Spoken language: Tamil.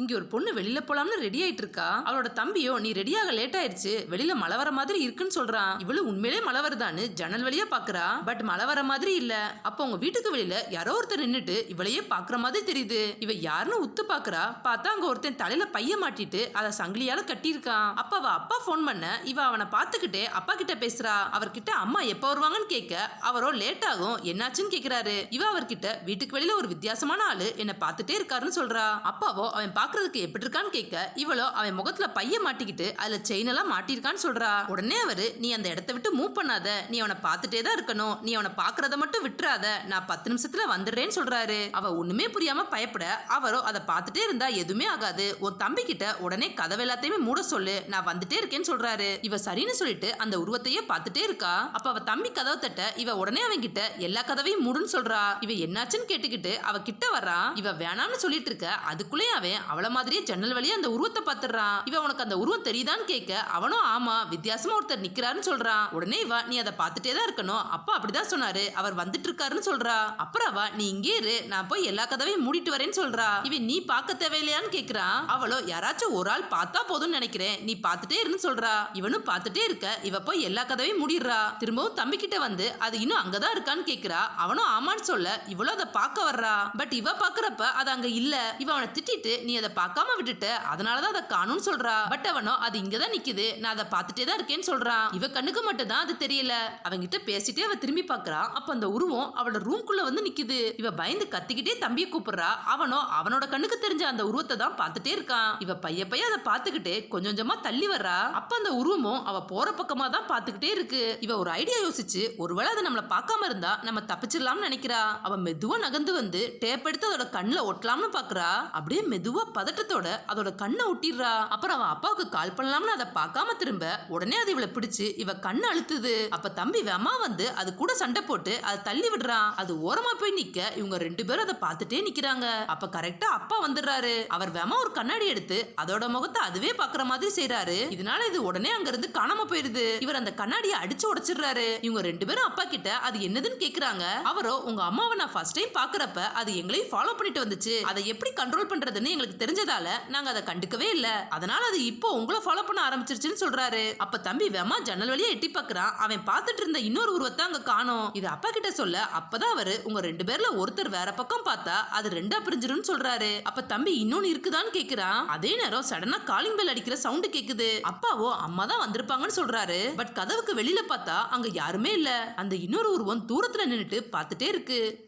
இங்கே ஒரு பொண்ணு வெளியில போலாம்னு ரெடி ஆயிட்டு இருக்கா அவளோட தம்பியோ நீ ரெடியாக லேட் ஆயிடுச்சு. வெளியில மழை வர மாதிரி இருக்குன்னு சொல்றான் இவளு உண்மையிலே மழை வருதான்னு ஜன்னல் வழியா பாக்குறா. பட் மழை வர மாதிரி இல்ல. அப்போ உங்க வீட்டுக்கு வெளியில யாரோ ஒருத்தர் நின்னுட்டு இவளையே பாக்குற மாதிரி தெரியுது. இவ யாருன்னு உத்து பாக்குறா. பார்த்தா அங்க ஒருத்தன் தலையில பைய மாட்டிட்டு அதை சங்கிலியால கட்டியிருக்கான். அப்ப அவ அப்பா ஃபோன் பண்ண இவ அவனை பார்த்துக்கிட்டே அப்பா கிட்ட பேசுறா. அவர்கிட்ட அம்மா எப்ப வருவாங்கன்னு கேட்க அவரோ லேட் ஆகும். என்னாச்சுன்னு கேக்குறாரு. இவ அவர்கிட்ட வீட்டுக்கு வெளியில ஒரு வித்தியாசமான ஆளு. என்ன பார்த்துட்டே இருக்காருன்னு சொல்றா. அப்பாவோ அவன் பாக்குறதுக்கு எப்படி இருக்கான்னு கேட்க இவளோ அவன் முகத்துல பைய மாட்டிக்கிட்டு அதுல செயின் எல்லாம் மாட்டிருக்கான்னு சொல்றா. உடனே அவரு நீ அந்த இடத்த விட்டு மூவ் பண்ணாத. நீ அவனை பார்த்துட்டே தான் இருக்கணும். நீ அவனை பாக்குறத மட்டும் விட்டுறாத. நான் பத்து நிமிஷத்துல வந்துடுறேன்னு சொல்றாரு. அவ ஒண்ணுமே புரியாம பயப்பட அவரோ அதை பார்த்துட்டே இருந்தா எதுவுமே ஆகாது. உன் தம்பி கிட்ட உடனே கதவை எல்லாத்தையுமே மூட சொல்லு. நான் வந்துட்டே இருக்கேன்னு சொல்றாரு. இவ சரின்னு சொல்லிட்டு அந்த உருவத்தையே பார்த்துட்டே இருக்கா. அப்ப அவ தம்பி கதவை தட்ட இவ உடனே அவன் கிட்ட எல்லா கதவையும் மூடுன்னு சொல்றா. இவ என்னாச்சுன்னு கேட்டுக்கிட்டு அவ கிட்ட வர்றா. இவ வேணாம்னு சொல்லிட்டு இருக்க அதுக்குள்ளேயே அவன் அவளை மாதிரியே ஜன்னல் வழியா அந்த உருவத்தை பார்த்துடுறான். இவன் உனக்கு அந்த உருவம் தெரியுதான்னு கேட்க அவனும் ஆமா வித்தியாசமா ஒருத்தர் நிக்கிறாருன்னு சொல்றான் உடனே இவ நீ அதை பார்த்துட்டே தான் இருக்கணும். அப்பா அப்படிதான் சொன்னாரு. அவர் வந்துட்டு இருக்காருன்னு சொல்றா. அப்புறம் அவ நீ இங்கே இரு. நான் போய் எல்லா கதவையும் மூடிட்டு வரேன்னு சொல்றா. இவன் நீ பார்க்க தேவையில்லையான்னு கேக்குறான் அவளோ யாராச்சும் ஒரு ஆள் பார்த்தா போதும்னு நினைக்கிறேன். நீ பார்த்துட்டே இருன்னு சொல்றா. இவனும் பார்த்துட்டே இருக்க இவ போய் எல்லா கதவையும் மூடிடுறா. திரும்பவும் தம்பி கிட்ட வந்து அது இன்னும் அங்கதான் இருக்கான்னு கேக்குறா அவனும் ஆமான்னு சொல்ல இவளும் அதை பார்க்க வர்றா. பட் இவ பாக்குறப்ப அது அங்க இல்ல. இவ அவனை திட்டிட்டு நீ அதை பார்க்காம விட்டுட்ட அதனாலதான் அதை காணும்னு சொல்றா. பட் அவனோ அது இங்கதான் நிக்குது. நான் அதை பார்த்துட்டே தான் இருக்கேன்னு சொல்றான். இவ கண்ணுக்கு மட்டும் தான் அது தெரியல. அவங்கிட்ட பேசிட்டே அவ திரும்பி பார்க்கறான் அப்ப அந்த உருவம் அவளோட ரூம்குள்ள வந்து நிக்குது. இவ பயந்து கத்திக்கிட்டே தம்பியை கூப்பிடுறா. அவனோ அவனோட கண்ணுக்கு தெரிஞ்ச அந்த உருவத்தை தான் பார்த்துட்டே இருக்கான். இவ பைய பைய அதை பார்த்துக்கிட்டே கொஞ்சம் கொஞ்சமா தள்ளி வர்றா. அப்ப அந்த உருவமும் அவ போற பக்கமா தான் பார்த்துக்கிட்டே இருக்கு. இவ ஒரு ஐடியா யோசிச்சு ஒருவேளை அதை நம்மள பார்க்காம இருந்தா நம்ம தப்பிச்சிடலாம்னு நினைக்கிறா. அவ மெதுவா நகர்ந்து வந்து டேப் எடுத்து அதோட கண்ணில் ஒட்டலாம்னு பாக்குறா அப்படியே மெதுவா பதட்டத்தோட அதோட கண்ணை ஒட்டிடுறா. அப்புறம் அவன் அப்பாவுக்கு கால் பண்ணலாம்னு அதை பார்க்காம திரும்ப உடனே அது இவளை பிடிச்சு இவ கண் அழுத்துது. அப்ப தம்பி வெமா வந்து அது கூட சண்டை போட்டு அதை தள்ளி விடுறான். அது ஓரமா போய் நிக்க இவங்க ரெண்டு பேரும் அதை பார்த்துட்டே நிக்கிறாங்க. அப்ப கரெக்டா அப்பா வந்துடுறாரு. அவர் வெமா ஒரு கண்ணாடி எடுத்து அதோட முகத்தை அதுவே பாக்குற மாதிரி செய்யறாரு இதனால இது உடனே அங்க இருந்து காணாம போயிருது. இவர் அந்த கண்ணாடியை அடிச்சு உடைச்சிடுறாரு. இவங்க ரெண்டு பேரும் அப்பா கிட்ட அது என்னதுன்னு கேக்குறாங்க. அவரோ உங்க அம்மாவை நான் ஃபர்ஸ்ட் டைம் பாக்குறப்ப அது எங்களையும் ஃபாலோ பண்ணிட்டு வந்துச்சு. அதை எப்படி கண்ட்ரோல் பண்றதுன்னு எங்களுக்கு தெரிஞ்சதால நாங்க அதை கண்டுக்கவே இல்ல. அதனால அது இப்போ உங்களை ஃபாலோ பண்ண ஆரம்பிச்சிருச்சுன்னு சொல்றாரு. அப்ப தம்பி வெமா ஜன்னல் வழியா எட்டி பாக்குறான். அவன் பார்த்துட்டு இருந்த இன்னொரு உருவத்தை அங்க காணோம். இது அப்பா கிட்ட சொல்ல அப்பதான் அவரு உங்க ரெண்டு பேர்ல ஒருத்தர் வேற பக்கம் பார்த்தா அது ரெண்டா பிரிஞ்சிரும்னு சொல்றாரு. அப்ப தம்பி இன்னொன்னு இருக்குதான்னு கேக்குறான். அதே நேரம் சடனா காலிங் பெல் அடிக்கிற சவுண்ட் கேக்குது. அப்பாவோ அம்மா தான் வந்திருப்பாங்கன்னு சொல்றாரு. பட் கதவுக்கு வெளியில பார்த்தா அங்க யாருமே இல்ல. அந்த இன்னொரு உருவம் தூரத்துல நின்னுட்டு பார்த்துட்டே இருக்கு.